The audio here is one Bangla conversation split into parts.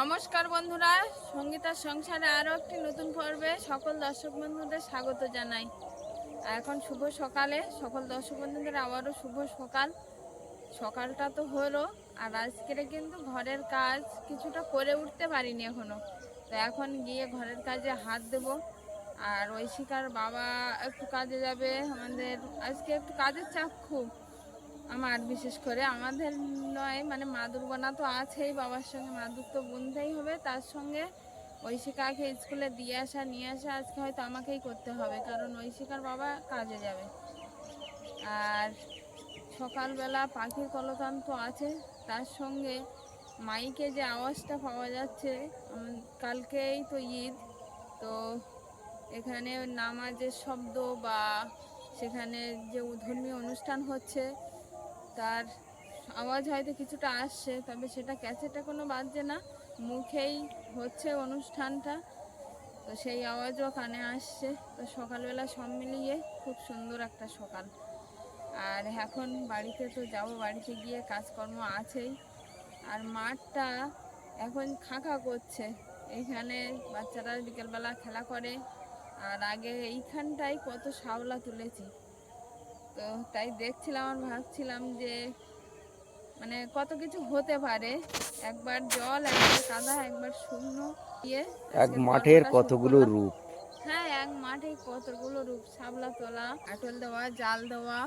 নমস্কার বন্ধুরা সঙ্গীতার সংসারে আরও একটি নতুন পর্বে সকল দর্শক বন্ধুদের স্বাগত জানাই। এখন শুভ সকালে, সকল দর্শক বন্ধুদের আবারও শুভ সকাল। সকালটা তো হলো, আর আজকের কিন্তু ঘরের কাজ কিছুটা করে উঠতে পারিনি এখনও তো এখন গিয়ে ঘরের কাজে হাত দেব। আর ঐশিকার বাবা একটু কাজে যাবে, আমাদের আজকে একটু কাজের চাপ খুব। আমার, বিশেষ করে আমাদের নয় মানে মাদুর বোনা তো আছেই, বাবার সঙ্গে মাদুর তো বুনতেই হবে। তার সঙ্গে ঐশিকাকে স্কুলে দিয়ে আসা, নিয়ে আসা, আজকে হয়তো আমাকেই করতে হবে, কারণ ঐশিকার বাবা কাজে যাবে। আর সকালবেলা পাখির কলতান তো আছে, তার সঙ্গে মাইকে যে আওয়াজটা পাওয়া যাচ্ছে কালকেই তো ঈদ, তো এখানে নামাজের শব্দ বা সেখানে যে ধর্মীয় অনুষ্ঠান হচ্ছে তার আওয়াজ হয়তো কিছুটা আসছে, তবে সেটা ক্যাসেটে কোনো বাজছে না। মুখেই হচ্ছে অনুষ্ঠানটা। তো সেই আওয়াজও কানে আসছে। তো সকালবেলা সব মিলিয়ে খুব সুন্দর একটা সকাল। আর এখন বাড়িতে তো যাব, বাড়িতে গিয়ে কাজকর্ম আছেই। আর মাঠটা এখন খাঁকা করছে। এইখানে বাচ্চারা বিকেলবেলা খেলা করে। আর আগে এইখানটাই কত শাওলা তুলেছি। তো তাই দেখছিলাম আর ভাবছিলাম যে মানে কত কিছু হতে পারে। একবার জল একবার কাদা একবার শুকনো দিয়ে এক মাঠের কতগুলো রূপ? হ্যাঁ এক মাঠে কতগুলো রূপ? শাবলা তোলা আটল দেওয়া জাল দেওয়া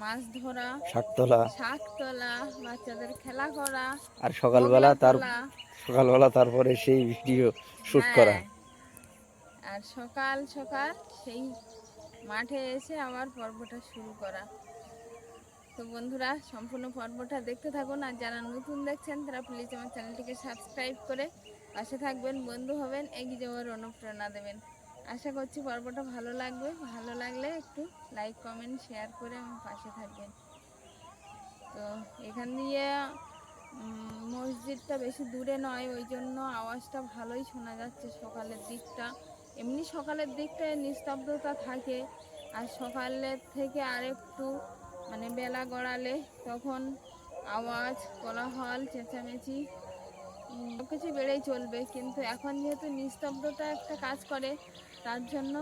মাছ ধরা শাকতলা শাক তোলা বাচ্চাদের খেলা করা আর সকালবেলা তার তোলা। সকালবেলা তারপরে সেই ভিডিও শুট করা। হ্যাঁ। আর সকাল সকাল সেই মাঠে এসে আবার পর্বটা শুরু করা। তো বন্ধুরা, সম্পূর্ণ পর্বটা দেখতে থাকুন আর যারা নতুন দেখছেন তারা প্লিজ আমার চ্যানেলটিকে সাবস্ক্রাইব করে পাশে থাকবেন, বন্ধু হবেন, এগিয়ে যাওয়ার অনুপ্রেরণা দেবেন। আশা করছি পর্বটা ভালো লাগবে, ভালো লাগলে একটু লাইক কমেন্ট শেয়ার করে আমার পাশে থাকবেন। তো এখান দিয়ে মসজিদটা বেশি দূরে নয়, ওই জন্য আওয়াজটা ভালোই শোনা যাচ্ছে সকালের দিকটা। এমনি সকালের দিকটায় নিস্তব্ধতা থাকে আর সকালের থেকে আরেকটু মানে বেলা গড়ালে তখন আওয়াজ, কোলাহল, চেঁচামেচি সব কিছু বেড়েই চলবে। কিন্তু এখন যেহেতু নিস্তব্ধতা একটা কাজ করে, তার জন্য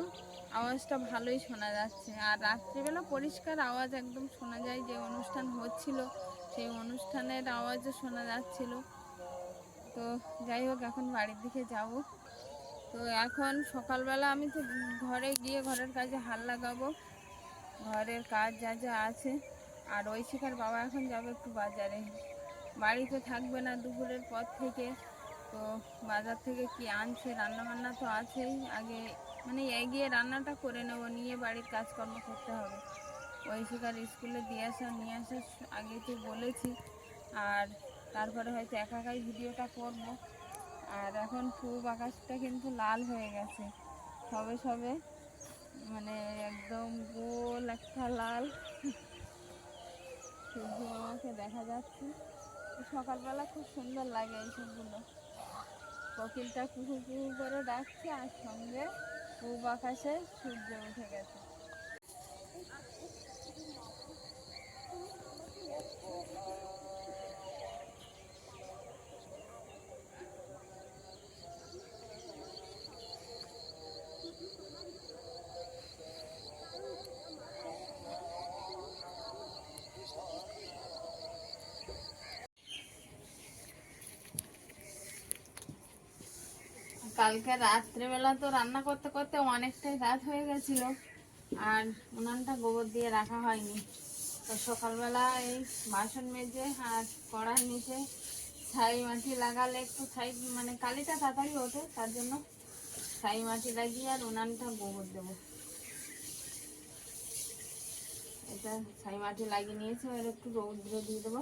আওয়াজটা ভালোই শোনা যাচ্ছে। আর রাত্রিবেলা পরিষ্কার আওয়াজ একদম শোনা যায়, যে অনুষ্ঠান হচ্ছিল, সেই অনুষ্ঠানের আওয়াজও শোনা যাচ্ছিল। তো যাই হোক, এখন বাড়ির দিকে যাব। তো এখন সকালবেলা আমি তো ঘরে গিয়ে ঘরের কাজে হাল লাগাবো। ঘরের কাজ যা যা আছে। আর ঐশিকার বাবা এখন যাবে একটু বাজারে। বাড়িতে থাকবে না দুপুরের পর থেকে। তো বাজার থেকে কি আনছে? রান্না বান্না তো আছেই। আগে মানে এগিয়ে রান্নাটা করে নেব। নিয়ে বাড়ির কাজকর্ম করতে হবে। ঐশিকার স্কুলে দিয়ে আসা, নিয়ে আসার আগে তো বলেছি। আর তারপরে হয়তো একা একাই ভিডিওটা করব। আর এখন পূব আকাশটা কিন্তু লাল হয়ে গেছে। সবে সবে মানে একদম গোল একটা লাল। সূর্য দেখা যাচ্ছে। সকালবেলা খুব সুন্দর লাগে এইসবগুলো কোকিলটা কুহু কুহু করে ডাকছে আর সঙ্গে পূব আকাশে সূর্য উঠে গেছে। কালকে রাত্রেবেলা তো রান্না করতে করতে অনেকটাই রাত হয়ে গেছিল। আর উনানটা গোবর দিয়ে রাখা হয়নি। তো সকালবেলা এই বাসন মেজে আর কড়ার নিচে ছাই মাটি লাগালে একটু ছাই মানে কালিটা তাড়াতাড়ি ওঠে, তার জন্য ছাই মাটি লাগিয়ে আর উনানটা গোবর দেবো। এটা ছাই মাটি লাগিয়ে নিয়েছে, এবার একটু রৌদ্র দিয়ে দেবো।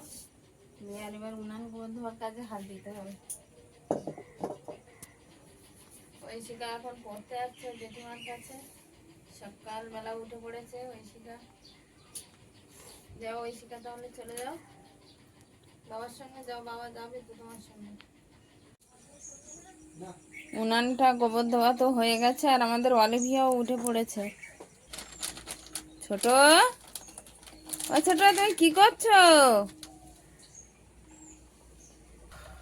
দিয়ে আর এবার উনান গোবর দেওয়ার কাজে হাত দিতে হবে। ঐশিকা এখন পড়তে যাচ্ছে, জেঠিমার কাছে। সকালবেলা উঠে পড়েছে ঐশিকা। যাও ঐশিকা, তাহলে চলে যাও। বাবার সঙ্গে যাও, বাবা যাবে তো তোমার সঙ্গে। উনানটা গোবর ধোয়া তো হয়ে গেছে, আর আমাদের অলিভিয়াও উঠে পড়েছে। ছোট? ও ছোট, তুমি কি করছ?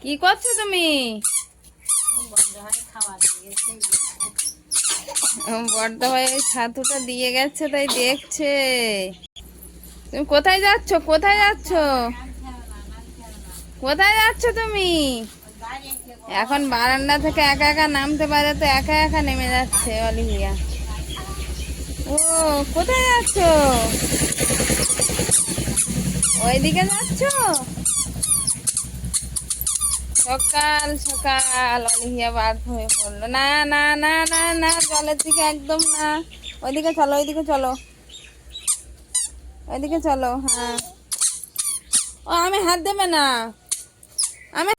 কি করছ তুমি? বড়দা ভাই ছাতুটা দিয়ে গেছে, তাই দেখছে। তুমি কোথায় যাচ্ছ? কোথায় যাচ্ছ? কোথায় যাচ্ছ তুমি? এখন বারান্দা থেকে একা একা নামতে পারে তো একা একা নেমে যাচ্ছে অলিভিয়া। ও, কোথায় যাচ্ছ? ওইদিকে যাচ্ছ? সকাল সকাল, অলিভিয়া বার হয়ে পড়ল। না না না না না, জলের দিকে একদম না। ওইদিকে চলো ওইদিকে চলো। ওইদিকে চলো হ্যাঁ। ও, আমি হাত দেবে না। আমি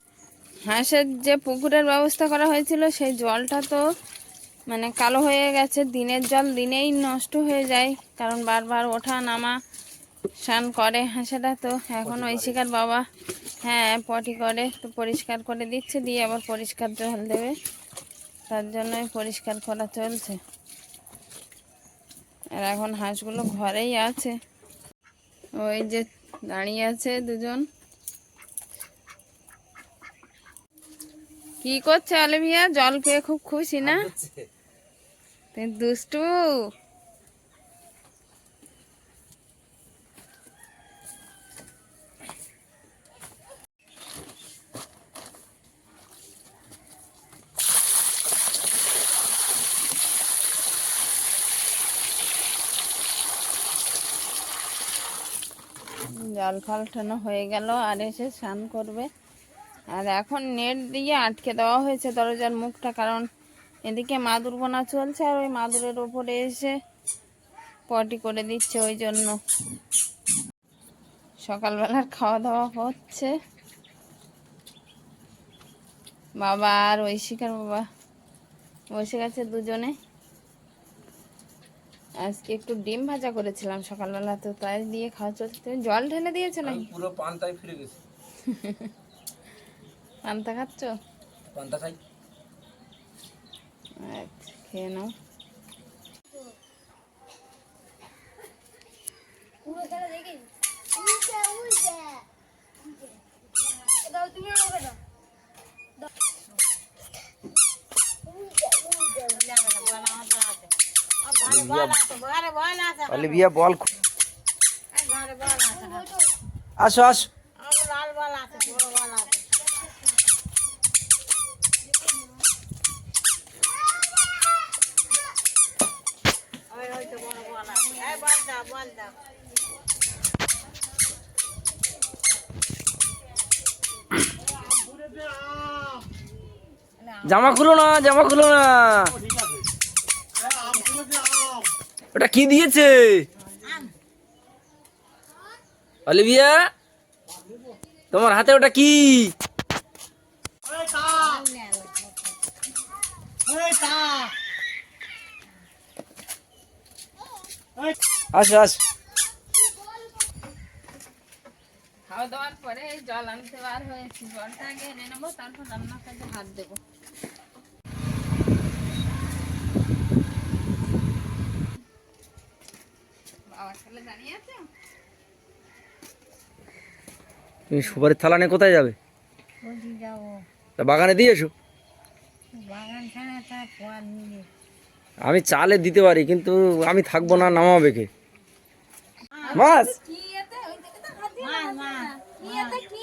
হাঁসের যে পুকুরের ব্যবস্থা করা হয়েছিল, সেই জলটা তো মানে কালো হয়ে গেছে। দিনের জল দিনেই নষ্ট হয়ে যায়, কারণ বারবার ওঠা, নামা স্নান করে হাঁসেরা তো এখন ঐশিকার বাবা হ্যাঁ পটি করে তো পরিষ্কার করে দিচ্ছে দিয়ে আবার পরিষ্কার জল দেবে। তার জন্যই পরিষ্কার করা চলছে। আর এখন হাঁসগুলো ঘরেই আছে। ওই যে দাঁড়িয়ে আছে দুজন। কি করছে অলিভিয়া জল পেয়ে খুব খুশি না? দুষ্টু। জল ফাল্টানো হয়ে গেল আর এসে স্নান করবে। আর এখন নেট দিয়ে আটকে দেওয়া হয়েছে দরজার মুখটা, কারণ এদিকে মাদুর বোনা চলছে আর ওই মাদুরের ওপরে এসে পটি করে দিচ্ছে ওই জন্য। সকালবেলার খাওয়া দাওয়া হচ্ছে। বাবা আর ঐশিকার বাবা বসে গেছে দুজনে। আজকে একটু ডিম ভাজা করেছিলাম সকালবেলা তো তাই দিয়ে খাওয়া চলছে তুমি জল ঢেলে দিয়েছ নাকি পুরো পান্তায় ফিরে গেছি পান্তা খাচ্ছ পান্তা খাই আচ্ছা খেয়ে নাও অলিভিয়া বল আসো আসো। জামা খুলো না জামা খুলো না। ওটা কি দিয়েছে অলিভিয়া তোমার হাতে ওটা কি আসো আসো খাওয়া দাওয়ার পরে এই জল আনতে বার হয়েছি জলটা আগে এনে নেব তারপর রান্নার কাজে হাত দেবো আছে। তুমি সুপারির থালা নিয়ে কোথায় যাবে? তা বাগানে দিয়ে এসো। আমি চালে দিতে পারি কিন্তু আমি থাকব না নামাবে কে? মাছ কি এতে ওই দিকে তো হাত দিয়ে রাখা আছে না। কি এতে কি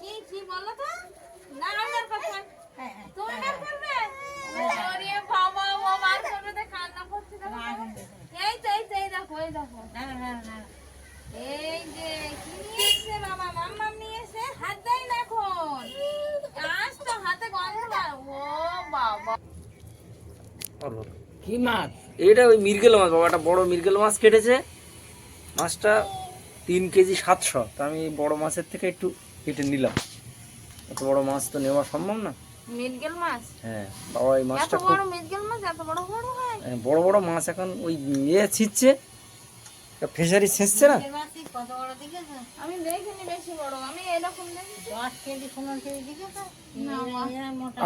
কি কি বলো তো না আমার কথা তুমি বের করবে ওরে বাবা ও বার করবে তো কান্না করছে দেখো তো। এই তো এই তো এই দেখো এই দেখো এই যে কি নিয়ে এসছে বাবা মাম্মাম নিয়ে এসে হাত দেয় না এখন আজ তো হাতে গন্ধ বার ও বাবা কি মাছ? এটা ওই মির্গেল মাছ বাবা একটা বড় মির্গেল মাছ কেটেছে। মাছটা তিন কেজি সাতশো। তা আমি বড় মাছের থেকে একটু কেটে নিলাম। এত বড় মাছ তো নেওয়া সম্ভব না। মির্গেল মাছ? হ্যাঁ বাবা এই মাছটা খুব বড় মির্গেল মাছ এত বড় বড় হয়? হ্যাঁ, বড় বড় মাছ এখন ওই ইয়ে ছিটছে ফেসারি ছেঁচছে না? আমি দেখিনি বেশি বড় আমি এরকম দেখেছি। না, মা।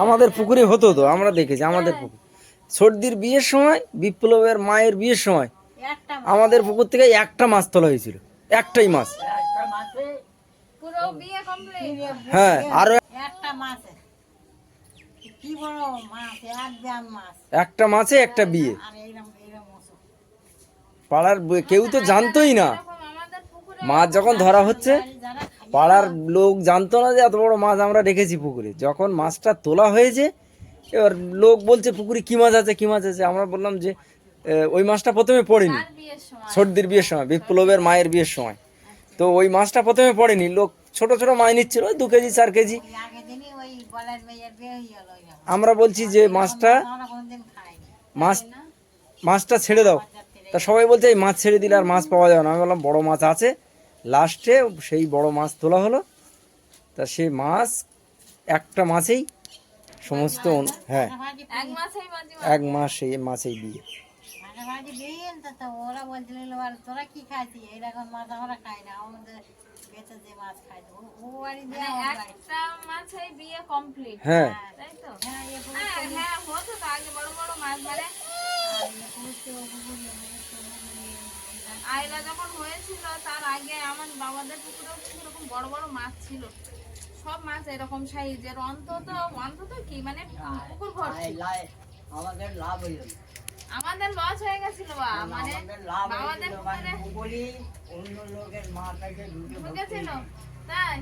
আমাদের পুকুরে হতো তো আমরা দেখেছি আমাদের পুকুর। সর্দির বিয়ের সময় বিপ্লবের মায়ের বিয়ের সময় আমাদের পুকুর থেকে একটা মাছ তোলা হয়েছিল। একটাই মাছ পুরো বিয়ে কমপ্লিট হ্যাঁ আরও কি বড় মাছ এক ব্যাম মাছ একটা মাছে একটা বিয়ে। পাড়ার কেউ তো জানতোই না। এরকম আমাদের পুকুরে মাছ যখন ধরা হচ্ছে পাড়ার লোক জানতো না যে এত বড় মাছ আমরা রেখেছি পুকুরে। যখন মাছটা তোলা হয়েছে এবার লোক বলছে পুকুরে কি মাছ আছে কি মাছ আছে? আমরা বললাম যে ওই মাছটা প্রথমে পড়েনি। আর বিয়ের সময়। সর্দির বিয়ের সময় বিপ্লবের মায়ের বিয়ের সময়। তো ওই মাছটা প্রথমে পড়েনি। লোক ছোট ছোট মাছ নিচ্ছিল ওই দু কেজি চার কেজি। আমরা বলছি যে মাছটা মাছ মাছটা ছেড়ে দাও। তা সবাই বলছে এই মাছ ছেড়ে দিলে আর মাছ পাওয়া যাবে না। আমি বললাম বড় মাছ আছে। লাস্টে সেই বড় মাছ তোলা হলো। তা সেই মাছ একটা মাছেই সমস্ত হ্যাঁ। এক মাসেই মাস সেই মাছেই দিয়ে মাঝে মাঝে বেরিয়ে তো তো ওরা বলছিল তোরা কি খাইছি এইরকম মাছ আমরা খাই না আমাদের বেঁচে যে মাছ খাই ও ও বাড়ি দিয়ে আমার বাড়ি। একটা মাছেই বিয়ে কমপ্লিট হ্যাঁ। হ্যাঁ হ্যাঁ আয়লা যখন হয়েছিল তার আগে আমার বাবাদের পুকুরেও কিন্তু এরকম বড় বড় মাছ ছিল। সব মাছ এরকম সাইজের অন্তত অন্তত কি মানে পুকুর ভর্তি। আমাদের লাভ হইল আমাদের লস হয়ে গেছিল বা মানে আমাদের মানে পুকুরে বলি অন্য লোকের মাথাকে ঢুকেছিল তাই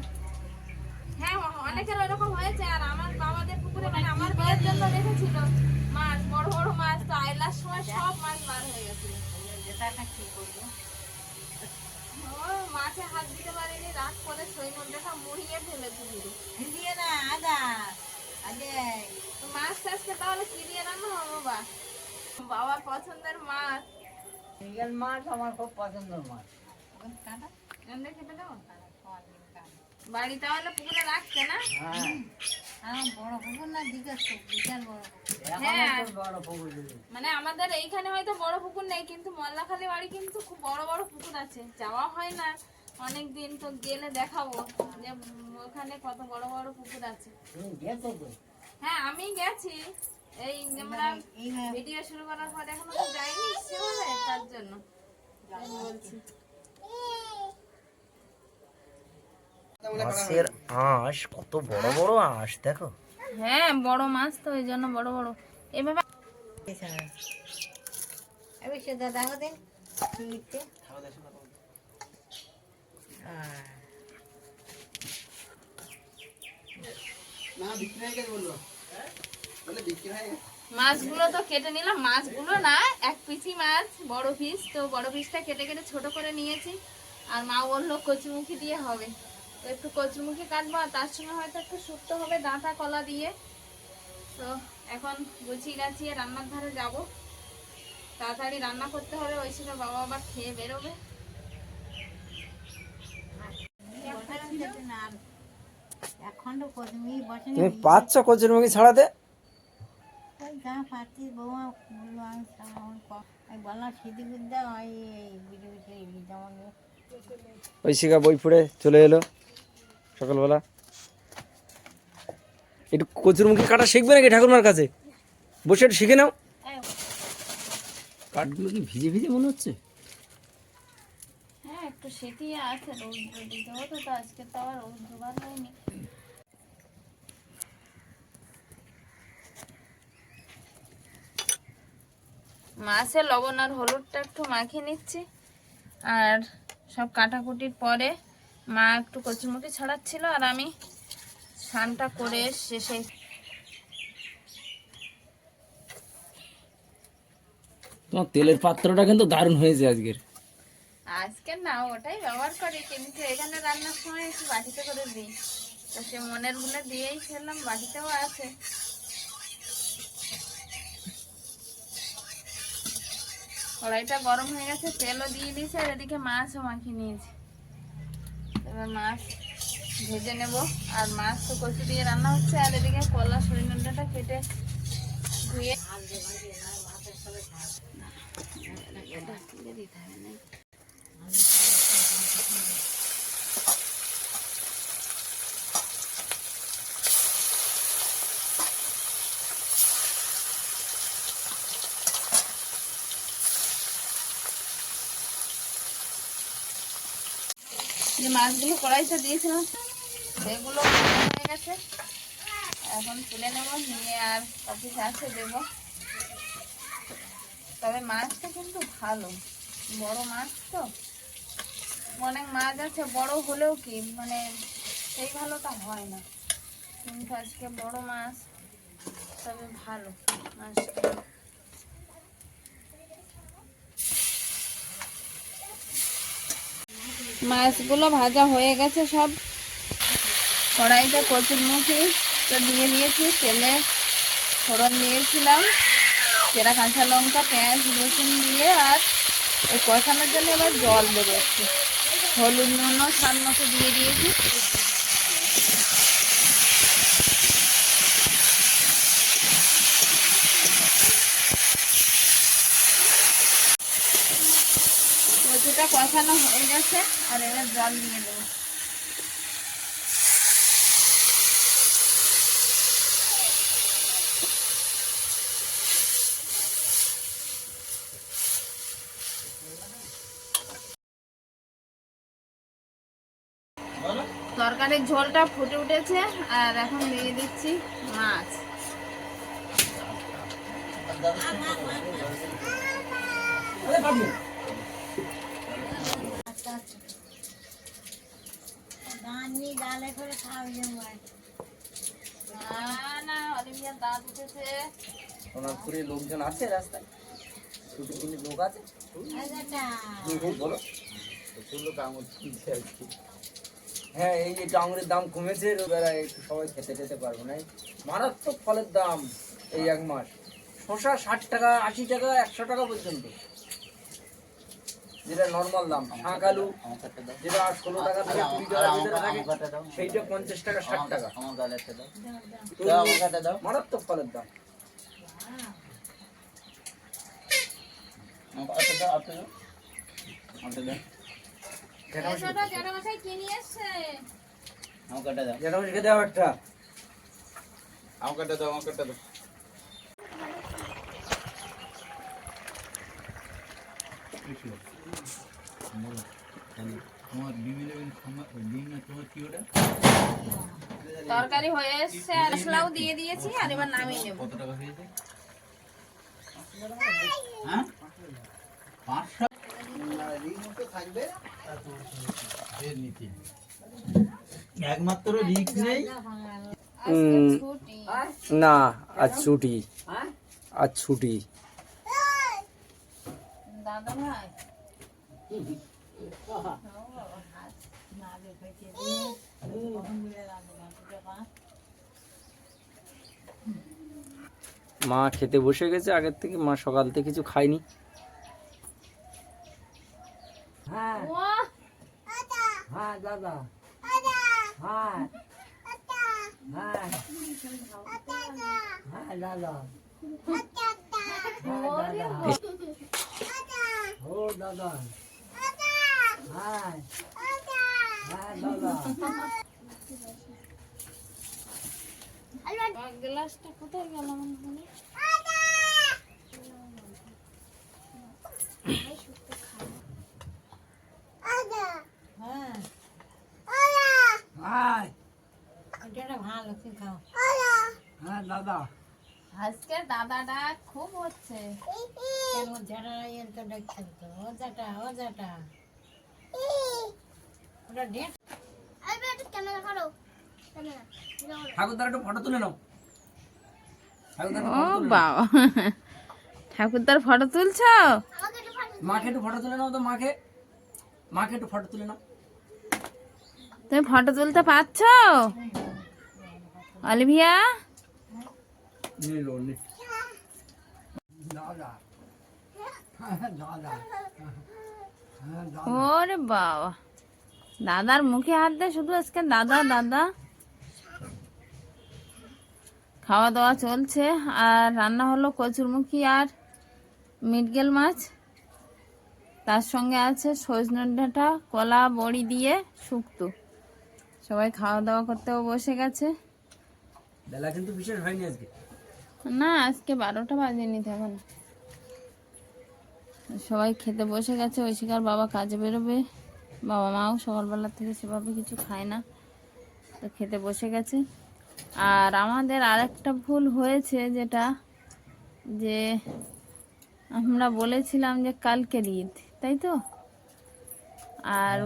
হ্যাঁ অনেকের ওরকম হয়েছে আর আমার বাবাদের পুকুরে মানে আমার বিয়ের জন্য রেখেছিল মাছ বড় বড় মাছ তো আইলার সময় সব মাছ বার হয়ে গেছিল। যেটা কি করব? মাছে হাত দিতে পারিনি রাত করে সৈমনটা মুড়িয়ে ফেলেছে দিয়ে না আদা। আগে। মাছ আজকে তাহলে কি দিয়ে রান্না হবে বা? বাবার পছন্দের মাছ। রিয়েল মাছ আমার খুব পছন্দের মাছ। বাড়ি তাহলে পুকুরে রাখছে না? হ্যাঁ। হ্যাঁ। বড় পুকুর মানে আমাদের এইখানে হয়তো বড় পুকুর নেই কিন্তু মল্লাখালী বাড়ি কিন্তু খুব বড় বড় পুকুর আছে। যাওয়া হয় না। অনেক দিন তো গেলে দেখাবো যে ওখানে কত বড় বড় পুকুর আছে। হ্যাঁ আমি গেছি। এই আমরা ভিডিও শুরু করার পর এখনও তো যাইনি তার জন্য। বলছি মাছের আঁশ কত বড় বড় আঁশ দেখো। হ্যাঁ বড় মাছ তো ওই জন্য বড় বড়। এভাবে মাছগুলো তো কেটে নিলাম। মাছগুলো না এক পিসি মাছ বড় পিস তো বড় পিসটা কেটে কেটে ছোট করে নিয়েছি। আর মা বলল কচুমুখি দিয়ে হবে। তো একটু কচুমুখি কাটবো আর তার সঙ্গে হয়তো একটু শুক্তো হবে ডাঁটা কলা দিয়ে। তো এখন গুছিয়ে গাছিয়ে রান্নার ধারে যাব। তাড়াতাড়ি রান্না করতে হবে ওই সময় বাবা আবার খেয়ে বেরোবে। তুমি পাচ্ছ ছাড়াতে যা পাচ্ছি বৌমা সিদ্ধি ওই বই পড়ে চলে এলো। সকালবেলা। একটু কচুর মুখে কাটা শিখবে নাকি ঠাকুরমার কাছে? বসে একটু শিখে নাও। কাঠগুলো কি ভিজে ভিজে মনে হচ্ছে? হ্যাঁ মাছে লবণ আর হলুদটা একটু মাখিয়ে নিচ্ছি। আর সব কাটাকুটির পরে মা একটু কচুরমুখি ছড়াচ্ছিল আর আমি স্নানটা করে শেষে তোমার তেলের পাত্রটা কিন্তু দারুণ হয়েছে আজকের। আজকে না ওটাই ব্যবহার করি কিন্তু এখানে রান্নার সময় একটু বাটিতে করে দিই। তো সে মনের ভুলে দিয়েই ফেললাম বাটিতেও আছে। কড়াইটা গরম হয়ে গেছে তেলও দিয়ে দিয়েছে আর এদিকে মাছও মাখিয়ে নিয়েছি। এবার মাছ ভেজে নেব। আর মাছ তো কচু দিয়ে রান্না হচ্ছে, আর এদিকে কলা সরিষাটা কেটে ধুয়ে দিতে হবে না যে মাছগুলো কড়াইতে দিয়েছিলাম, সেগুলো হয়ে গেছে। এখন তুলে নেব, নিয়ে আর অফিসে আসে দেবো। তবে মাছটা কিন্তু ভালো, বড় মাছ তো। অনেক মাছ আছে, বড় হলেও কি মানে সেই ভালোটা হয় না। কিন্তু আজকে বড় মাছ, তবে ভালো মাছটা। মাছগুলো ভাজা হয়ে গেছে সব। কড়াইতে কচুর মুখে তো দিয়ে দিয়েছি, তেলে ফোড়ন দিয়েছিলাম সেরা কাঁচা লঙ্কা, পেঁয়াজ, রসুন দিয়ে আর ওই কষানোর জন্য এবার জল দেবো একটু। হলুদ নুনও স্বাদ মতো দিয়ে দিয়েছি। কচুটা হয়ে গেছে, আর এবার জল দিয়ে দেবো তরকারির ঝোলটা ফুটে উঠেছে, আর এখন দিয়ে দিচ্ছি মাছ। ধান নিয়ে ডালে করে খাওয়া যায় না না অলিভিয়ার দাঁত উঠেছে। সোনারপুরে লোকজন আছে রাস্তায়? ছুটি লোক আছে? হুম, হুম, বলো। হ্যাঁ এই যে আঙুরের দাম কমেছে এবার একটু সবাই খেতে যেতে পারব না। মারাত্মক ফলের দাম এই এক মাস। শশা ষাট টাকা আশি টাকা একশো টাকা পর্যন্ত। যেটা নর্মাল দাম। শাঁক আলু যেটা ষোলো টাকা থেকে কুড়ি টাকার ভিতরে থাকে সেইটা পঞ্চাশ টাকা ষাট টাকা। মারাত্মক ফলের দাম। তরকারি হয়ে এসছে আর মশলাও দিয়ে দিয়েছি আর এবার নামিয়ে নেব। একমাত্র রিক্স নেই। না আজ ছুটি। আজ ছুটি। দাদা ভাই? মা খেতে বসে গেছে আগের থেকে মা সকাল থেকে কিছু খায়নি। হ্যাঁ। হ্যাঁ দাদা। হ্যাঁ। হ্যাঁ। হ্যাঁ দাদা। ও দাদা। হ্যাঁ হ্যাঁ দাদা। গ্লাসটা কোথায় গেল মনে দাদা আজকে দাদাটা খুব হচ্ছে তো ও যাটা ও যাটা ঠাকুরদার একটু ফটো তুলে নাও। ও। বাবা। ঠাকুরদার ফটো তুলছো? মাকে একটু ফটো তুলে নাও তো মাকে। মাকে একটু ফটো তুলে নাও। তুমি ফটো তুলতে পারছ? অলিভিয়া? হ্যাঁ হ্যাঁ ওরে বাবা। দাদার মুখে হাত দে শুধু আজকে দাদা দাদা। খাওয়া দাওয়া চলছে আর রান্না হলো কচুরমুখী আর মিটগেল মাছ। তার সঙ্গে আছে সজনে ডাঁটা কলা বড়ি দিয়ে শুক্তো। সবাই খাওয়া দাওয়া করতেও বসে গেছে। বেলা কিন্তু বিশেষ হয়নি আজকে। না আজকে বারোটা বাজেনি তখন। সবাই খেতে বসে গেছে ঐশিকার বাবা কাজে বেরোবে। বাবা মাও সকালবেলা থেকে সেভাবে কিছু খায় না, তো খেতে বসে গেছে। আর আমাদের আরেকটা ভুল হয়েছে যেটা, যে আমরা বলেছিলাম যে কালকের ঈদ, তাই তো? আর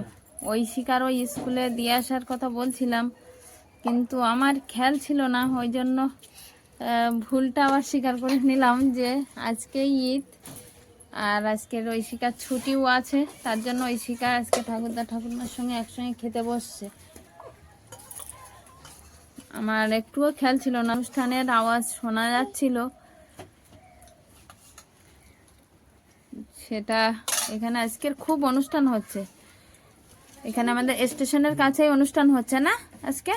ওই শিকার ওই স্কুলে দিয়ে আসার কথা বলছিলাম, কিন্তু আমার খেয়াল ছিল না, ওই জন্য ভুলটা আবার স্বীকার করে নিলাম যে আজকে ঈদ আর আজকের ওই শিকার ছুটিও আছে, তার জন্য শিকার আজকে ঠাকুরদা ঠাকুরমার সঙ্গে একসঙ্গে খেতে বসছে। আমার একটুও খেয়াল ছিল না, অনুষ্ঠানের আওয়াজ শোনা যাচ্ছিল। সেটা এখানে আজকের খুব অনুষ্ঠান হচ্ছে। এখানে আমাদের স্টেশনের কাছেই অনুষ্ঠান হচ্ছে না আজকে?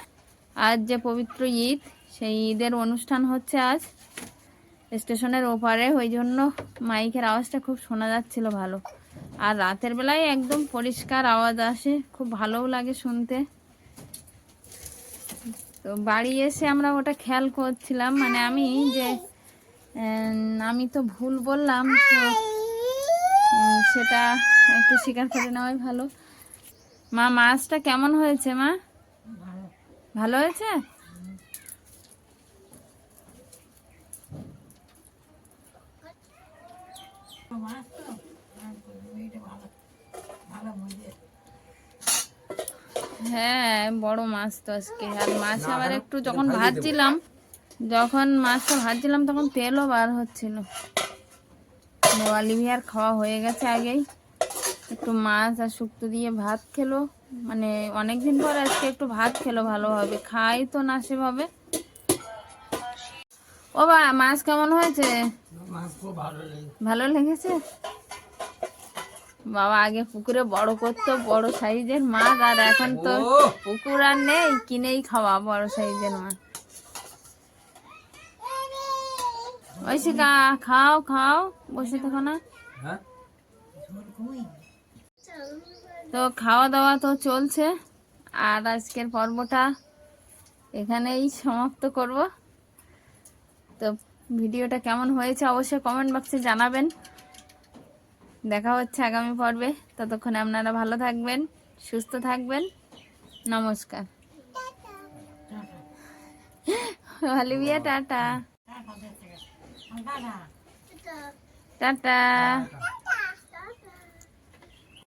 আজ যে পবিত্র ঈদ, সেই ঈদের অনুষ্ঠান হচ্ছে আজ। স্টেশনের ওপারে ওই জন্য মাইকের আওয়াজটা খুব শোনা যাচ্ছিল ভালো। আর রাতের বেলায় একদম পরিষ্কার আওয়াজ আসে, খুব ভালোও লাগে শুনতে। তো বাড়ি এসে আমরা ওটা খেয়াল করছিলাম মানে আমি যে আমি তো ভুল বললাম, তো সেটা একটু স্বীকার করে নেওয়াই ভালো। মা, মাছটা কেমন হয়েছে মা? ভালো হয়েছে? মাছ তো আর এটা ভালো ভালো মজে হ্যাঁ বড় মাছ তো আজকে। আর মাছ আবার একটু যখন ভাজছিলাম যখন মাছটা ভাজছিলাম তখন তেলও বার হচ্ছিল। অলিভিয়ার খাওয়া হয়ে গেছে আগেই। একটু মাছ আর শুক্তো দিয়ে ভাত খেলো। মানে অনেকদিন পর আজকে একটু ভাত খেলো ভালোভাবে। খাই তো না সেভাবে। ও বা মাছ কেমন হয়েছে? ভালো লেগেছে। বাবা আগে পুকুরে বড় করতো বড় সাইজের মাছ আর এখন তো পুকুর আর নেই কিনেই খাওয়া বড় সাইজের মাছ। ওই শিকা খাও খাও বসে থাকো না। হ্যাঁ? তো খাওয়া দাওয়া তো চলছে আর আজকের পর্বটা এখানেই সমাপ্ত করব। তো ভিডিওটা কেমন হয়েছে অবশ্যই কমেন্ট বক্সে জানাবেন। দেখা হচ্ছে আগামী পর্বে। ততক্ষণে আপনারা ভালো থাকবেন সুস্থ থাকবেন। নমস্কার। হলিভিয়া টাটা। টাটা। টাটা।